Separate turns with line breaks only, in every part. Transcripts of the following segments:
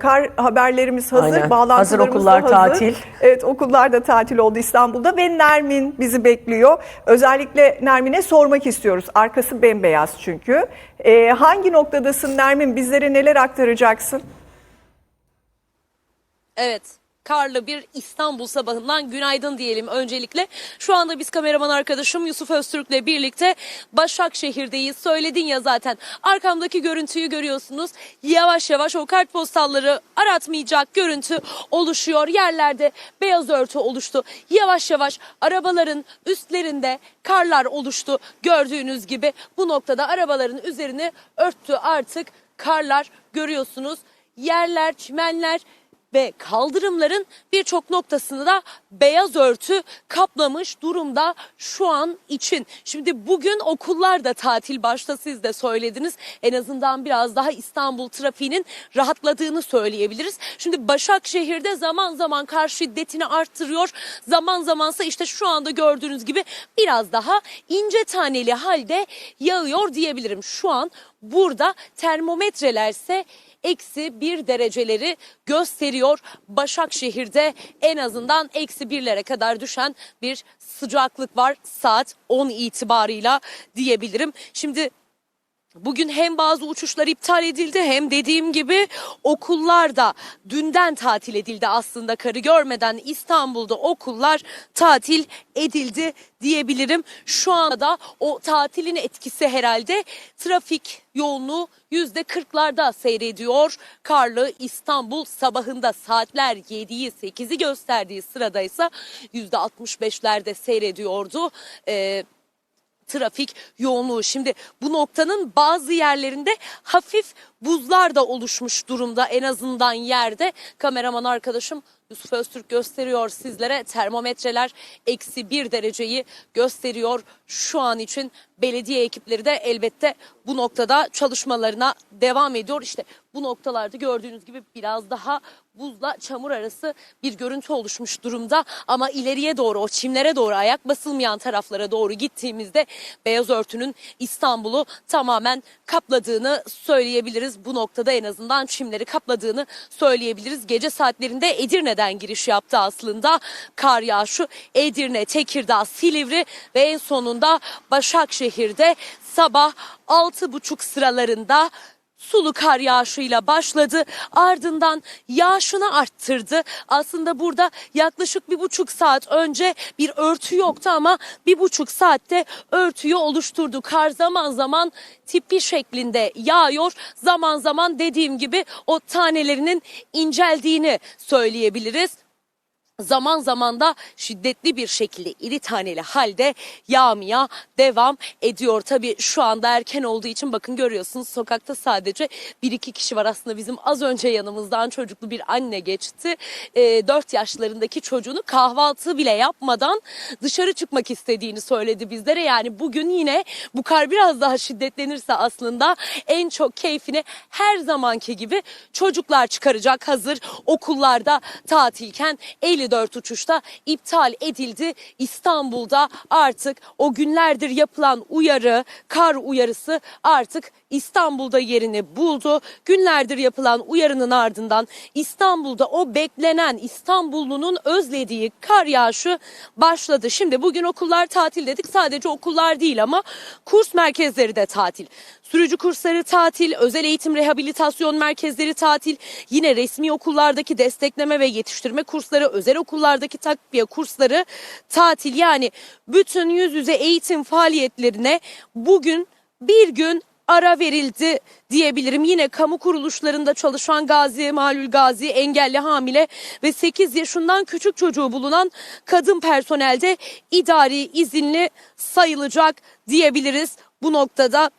Kar haberlerimiz hazır,
Aynen.
bağlantılarımız
Hazır, okullar
da hazır.
tatil.
Evet okullar da tatil oldu İstanbul'da ve Nermin bizi bekliyor. Özellikle Nermin'e sormak istiyoruz. Arkası bembeyaz çünkü. Ee, hangi noktadasın Nermin? Bizlere neler aktaracaksın?
Evet. Karlı bir İstanbul sabahından günaydın diyelim öncelikle. Şu anda biz kameraman arkadaşım Yusuf Öztürk'le birlikte Başakşehir'deyiz. Söyledin ya zaten arkamdaki görüntüyü görüyorsunuz. Yavaş yavaş o kartpostalları aratmayacak görüntü oluşuyor. Yerlerde beyaz örtü oluştu. Yavaş yavaş arabaların üstlerinde karlar oluştu. Gördüğünüz gibi bu noktada arabaların üzerini örttü artık karlar görüyorsunuz. Yerler, çimenler ve kaldırımların birçok noktasını da beyaz örtü kaplamış durumda şu an için. Şimdi bugün okullar da tatil başta siz de söylediniz. En azından biraz daha İstanbul trafiğinin rahatladığını söyleyebiliriz. Şimdi Başakşehir'de zaman zaman kar şiddetini arttırıyor. Zaman zamansa işte şu anda gördüğünüz gibi biraz daha ince taneli halde yağıyor diyebilirim. Şu an burada termometrelerse eksi bir dereceleri gösteriyor. Başakşehir'de en azından eksi birlere kadar düşen bir sıcaklık var saat 10 itibarıyla diyebilirim. Şimdi Bugün hem bazı uçuşlar iptal edildi hem dediğim gibi okullar da dünden tatil edildi aslında karı görmeden İstanbul'da okullar tatil edildi diyebilirim. Şu anda o tatilin etkisi herhalde trafik yoğunluğu yüzde kırklarda seyrediyor. Karlı İstanbul sabahında saatler 7'yi 8'i gösterdiği sırada ise yüzde 65'lerde seyrediyordu. Ee, trafik yoğunluğu. Şimdi bu noktanın bazı yerlerinde hafif buzlar da oluşmuş durumda en azından yerde. Kameraman arkadaşım Yusuf Öztürk gösteriyor sizlere termometreler eksi bir dereceyi gösteriyor şu an için. Belediye ekipleri de elbette bu noktada çalışmalarına devam ediyor. İşte bu noktalarda gördüğünüz gibi biraz daha buzla çamur arası bir görüntü oluşmuş durumda. Ama ileriye doğru o çimlere doğru ayak basılmayan taraflara doğru gittiğimizde beyaz örtünün İstanbul'u tamamen kapladığını söyleyebiliriz. Bu noktada en azından çimleri kapladığını söyleyebiliriz. Gece saatlerinde Edirne'den giriş yaptı aslında. Kar yağışı Edirne, Tekirdağ, Silivri ve en sonunda Başakşehir'de sabah 6.30 sıralarında sulu kar yağışıyla başladı. Ardından yağışını arttırdı. Aslında burada yaklaşık bir buçuk saat önce bir örtü yoktu ama bir buçuk saatte örtüyü oluşturdu. Kar zaman zaman tipi şeklinde yağıyor. Zaman zaman dediğim gibi o tanelerinin inceldiğini söyleyebiliriz zaman zaman da şiddetli bir şekilde iri taneli halde yağmaya devam ediyor. Tabii şu anda erken olduğu için bakın görüyorsunuz sokakta sadece bir iki kişi var. Aslında bizim az önce yanımızdan çocuklu bir anne geçti. E, 4 yaşlarındaki çocuğunu kahvaltı bile yapmadan dışarı çıkmak istediğini söyledi bizlere. Yani bugün yine bu kar biraz daha şiddetlenirse aslında en çok keyfini her zamanki gibi çocuklar çıkaracak. Hazır okullarda tatilken 54 uçuşta iptal edildi. İstanbul'da artık o günlerdir yapılan uyarı, kar uyarısı artık İstanbul'da yerini buldu. Günlerdir yapılan uyarının ardından İstanbul'da o beklenen İstanbullunun özlediği kar yağışı başladı. Şimdi bugün okullar tatil dedik. Sadece okullar değil ama kurs merkezleri de tatil. Sürücü kursları tatil, özel eğitim rehabilitasyon merkezleri tatil, yine resmi okullardaki destekleme ve yetiştirme kursları, özel okullardaki takviye kursları tatil. Yani bütün yüz yüze eğitim faaliyetlerine bugün bir gün ara verildi diyebilirim. Yine kamu kuruluşlarında çalışan gazi, malul gazi, engelli hamile ve 8 yaşından küçük çocuğu bulunan kadın personelde idari izinli sayılacak diyebiliriz. Bu noktada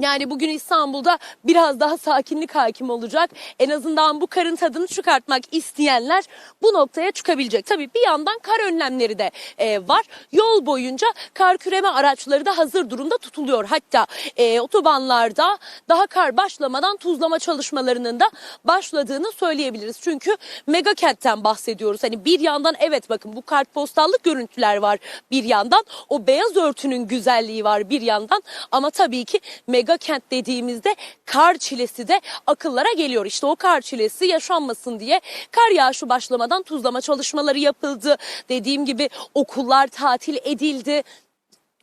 yani bugün İstanbul'da biraz daha sakinlik hakim olacak. En azından bu karın tadını çıkartmak isteyenler bu noktaya çıkabilecek. Tabii bir yandan kar önlemleri de e, var. Yol boyunca kar küreme araçları da hazır durumda tutuluyor. Hatta e, otobanlarda daha kar başlamadan tuzlama çalışmalarının da başladığını söyleyebiliriz. Çünkü mega kentten bahsediyoruz. Hani bir yandan evet bakın bu kartpostallık görüntüler var bir yandan. O beyaz örtünün güzelliği var bir yandan. Ama tabii ki mega mega kent dediğimizde kar çilesi de akıllara geliyor. İşte o kar çilesi yaşanmasın diye kar yağışı başlamadan tuzlama çalışmaları yapıldı. Dediğim gibi okullar tatil edildi.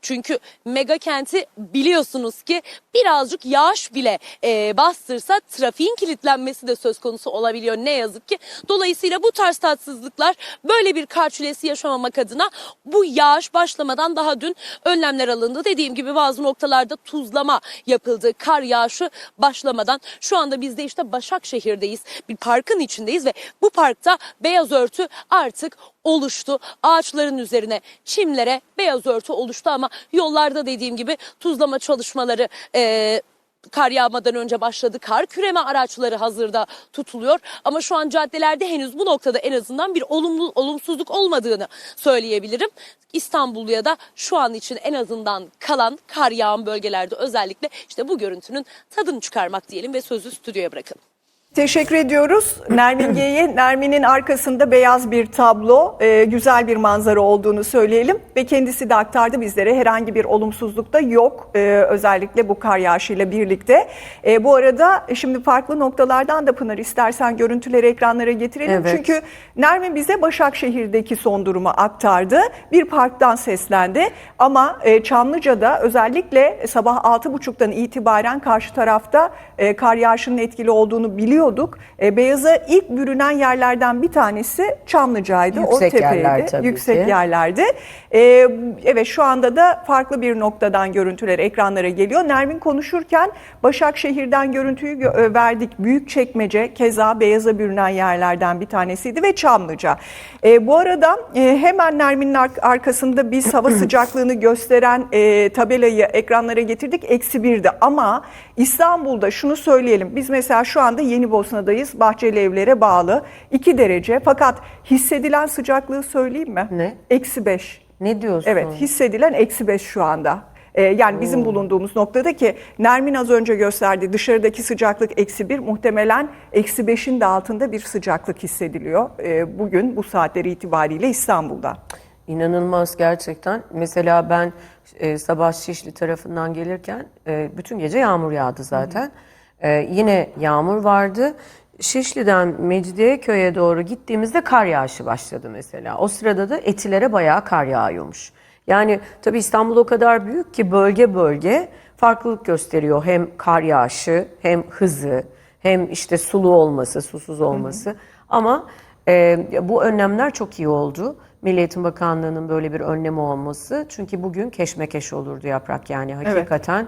Çünkü mega kenti biliyorsunuz ki birazcık yağış bile e, bastırsa trafiğin kilitlenmesi de söz konusu olabiliyor ne yazık ki. Dolayısıyla bu tarz tatsızlıklar böyle bir kar çilesi yaşamamak adına bu yağış başlamadan daha dün önlemler alındı. Dediğim gibi bazı noktalarda tuzlama yapıldı kar yağışı başlamadan. Şu anda biz de işte Başakşehir'deyiz bir parkın içindeyiz ve bu parkta beyaz örtü artık oluştu. Ağaçların üzerine çimlere beyaz örtü oluştu ama yollarda dediğim gibi tuzlama çalışmaları e, kar yağmadan önce başladı. Kar küreme araçları hazırda tutuluyor. Ama şu an caddelerde henüz bu noktada en azından bir olumlu olumsuzluk olmadığını söyleyebilirim. İstanbul'ya da şu an için en azından kalan kar yağan bölgelerde özellikle işte bu görüntünün tadını çıkarmak diyelim ve sözü stüdyoya bırakalım.
Teşekkür ediyoruz Nermin G'ye. Nermin'in arkasında beyaz bir tablo, e, güzel bir manzara olduğunu söyleyelim. Ve kendisi de aktardı bizlere herhangi bir olumsuzluk da yok. E, özellikle bu kar yağışıyla birlikte. E, bu arada şimdi farklı noktalardan da Pınar istersen görüntüleri ekranlara getirelim.
Evet.
Çünkü Nermin bize Başakşehir'deki son durumu aktardı. Bir parktan seslendi. Ama e, Çamlıca'da özellikle sabah 6.30'dan itibaren karşı tarafta e, kar yağışının etkili olduğunu biliyorduk. E, beyaza ilk bürünen yerlerden bir tanesi Çamlıca'ydı.
Yüksek
o tepeydi.
yerler tabii
Yüksek
ki.
yerlerde. E, evet şu anda da farklı bir noktadan görüntüler ekranlara geliyor. Nermin konuşurken Başakşehir'den görüntüyü gö- e, verdik. Büyükçekmece keza beyaza bürünen yerlerden bir tanesiydi ve Çamlıca. E, bu arada e, hemen Nermin'in ar- arkasında biz hava sıcaklığını gösteren e, tabelayı ekranlara getirdik. Eksi birdi ama İstanbul'da şunu söyleyelim. Biz mesela şu anda Yeni Bosna'dayız. Bahçeli Evler'e bağlı. 2 derece fakat hissedilen sıcaklığı söyleyeyim mi?
Ne?
Eksi 5.
Ne diyorsun?
Evet hissedilen eksi 5 şu anda. Ee, yani bizim bulunduğumuz noktada ki Nermin az önce gösterdi dışarıdaki sıcaklık eksi 1 muhtemelen eksi 5'in de altında bir sıcaklık hissediliyor. Ee, bugün bu saatleri itibariyle İstanbul'da.
İnanılmaz gerçekten. Mesela ben e, sabah Şişli tarafından gelirken e, bütün gece yağmur yağdı zaten. E, yine yağmur vardı. Şişli'den Mecidiyeköy'e doğru gittiğimizde kar yağışı başladı mesela. O sırada da Etiler'e bayağı kar yağıyormuş. Yani tabii İstanbul o kadar büyük ki bölge bölge farklılık gösteriyor. Hem kar yağışı hem hızı hem işte sulu olması, susuz olması. Ama e, bu önlemler çok iyi oldu. Milli Eğitim Bakanlığı'nın böyle bir önlemi olması. Çünkü bugün keşmekeş olurdu yaprak yani hakikaten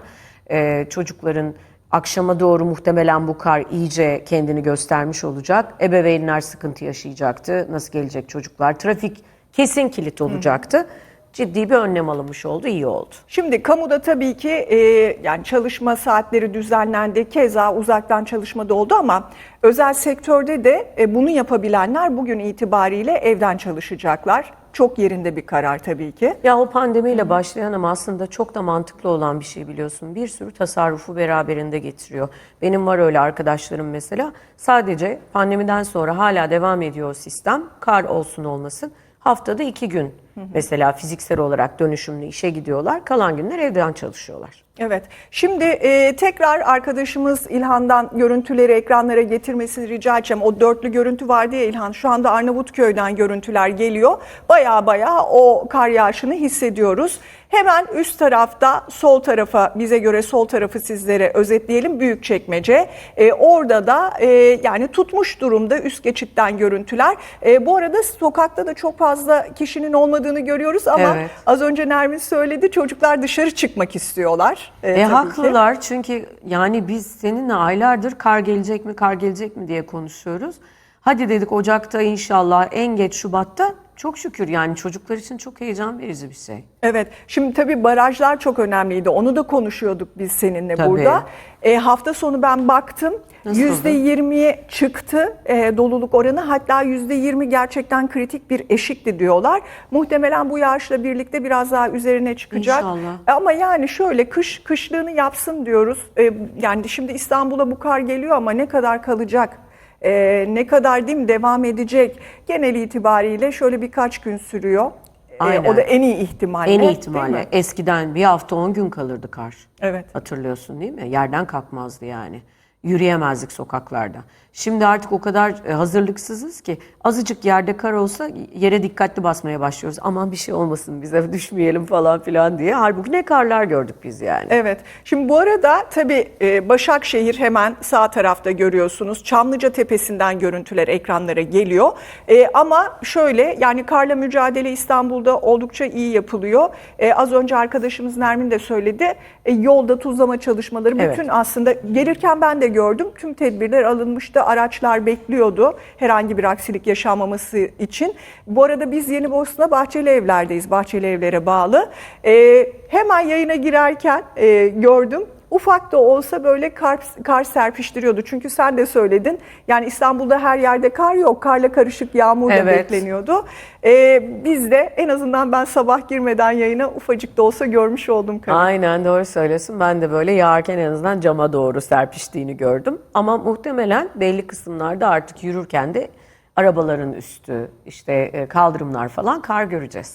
e, çocukların akşama doğru muhtemelen bu kar iyice kendini göstermiş olacak. Ebeveynler sıkıntı yaşayacaktı. Nasıl gelecek çocuklar? Trafik kesin kilit olacaktı. Ciddi bir önlem alınmış oldu, iyi oldu.
Şimdi kamuda tabii ki e, yani çalışma saatleri düzenlendi. Keza uzaktan çalışma da oldu ama özel sektörde de e, bunu yapabilenler bugün itibariyle evden çalışacaklar. Çok yerinde bir karar tabii ki.
Ya o pandemiyle başlayan ama aslında çok da mantıklı olan bir şey biliyorsun. Bir sürü tasarrufu beraberinde getiriyor. Benim var öyle arkadaşlarım mesela. Sadece pandemiden sonra hala devam ediyor o sistem. Kar olsun olmasın. Haftada iki gün mesela fiziksel olarak dönüşümlü işe gidiyorlar. Kalan günler evden çalışıyorlar.
Evet. Şimdi e, tekrar arkadaşımız İlhan'dan görüntüleri ekranlara getirmesini rica edeceğim. O dörtlü görüntü vardı ya İlhan. Şu anda Arnavutköy'den görüntüler geliyor. Baya baya o kar yağışını hissediyoruz. Hemen üst tarafta sol tarafa bize göre sol tarafı sizlere özetleyelim. Büyükçekmece. E, orada da e, yani tutmuş durumda üst geçitten görüntüler. E, bu arada sokakta da çok fazla kişinin olmadığını görüyoruz ama
Evet.
az önce Nermin söyledi çocuklar dışarı çıkmak istiyorlar. E,
E,
tabii ki.
haklılar çünkü yani biz seninle aylardır kar gelecek mi kar gelecek mi diye konuşuyoruz. Hadi dedik Ocak'ta inşallah en geç Şubat'ta çok şükür yani çocuklar için çok heyecan verici bir şey.
Evet. Şimdi tabii barajlar çok önemliydi. Onu da konuşuyorduk biz seninle
Tabii.
burada. E, hafta sonu ben baktım.
Nasıldı?
%20'ye çıktı e, doluluk oranı. Hatta %20 gerçekten kritik bir eşikti diyorlar. Muhtemelen bu yağışla birlikte biraz daha üzerine çıkacak.
İnşallah.
Ama yani şöyle kış kışlığını yapsın diyoruz. E, yani şimdi İstanbul'a bu kar geliyor ama ne kadar kalacak? E, ne kadar değil mi devam edecek? Genel itibariyle şöyle birkaç gün sürüyor.
Aynen.
o da en iyi ihtimalle.
En iyi ihtimalle. Eskiden bir hafta 10 gün kalırdı kar.
Evet.
Hatırlıyorsun değil mi? Yerden kalkmazdı yani. Yürüyemezdik sokaklarda. Şimdi artık o kadar e, hazırlıksızız ki azıcık yerde kar olsa yere dikkatli basmaya başlıyoruz. Aman bir şey olmasın bize düşmeyelim falan filan diye. Halbuki ne karlar gördük biz yani.
Evet. Şimdi bu arada tabii e, Başakşehir hemen sağ tarafta görüyorsunuz. Çamlıca Tepesi'nden görüntüler ekranlara geliyor. E, ama şöyle yani karla mücadele İstanbul'da oldukça iyi yapılıyor. Az önce arkadaşımız Nermin de söyledi. Yolda tuzlama çalışmaları
Evet.
bütün aslında gelirken ben de gördüm. Tüm tedbirler alınmıştı. Araçlar bekliyordu herhangi bir aksilik yaşanmaması için. Bu arada biz Yeni Bosna Bahçeli Evler'deyiz. Bahçeli Evler'e bağlı. Ee, hemen yayına girerken e, gördüm. Ufak da olsa böyle kar, kar serpiştiriyordu. Çünkü sen de söyledin. Yani İstanbul'da her yerde kar yok. Karla karışık yağmur da
Evet.
bekleniyordu. Ee, biz de en azından ben sabah girmeden yayına ufacık da olsa görmüş oldum karı.
Aynen doğru söylüyorsun. Ben de böyle yağarken en azından cama doğru serpiştiğini gördüm. Ama muhtemelen belli kısımlarda artık yürürken de arabaların üstü, işte e, kaldırımlar falan kar göreceğiz.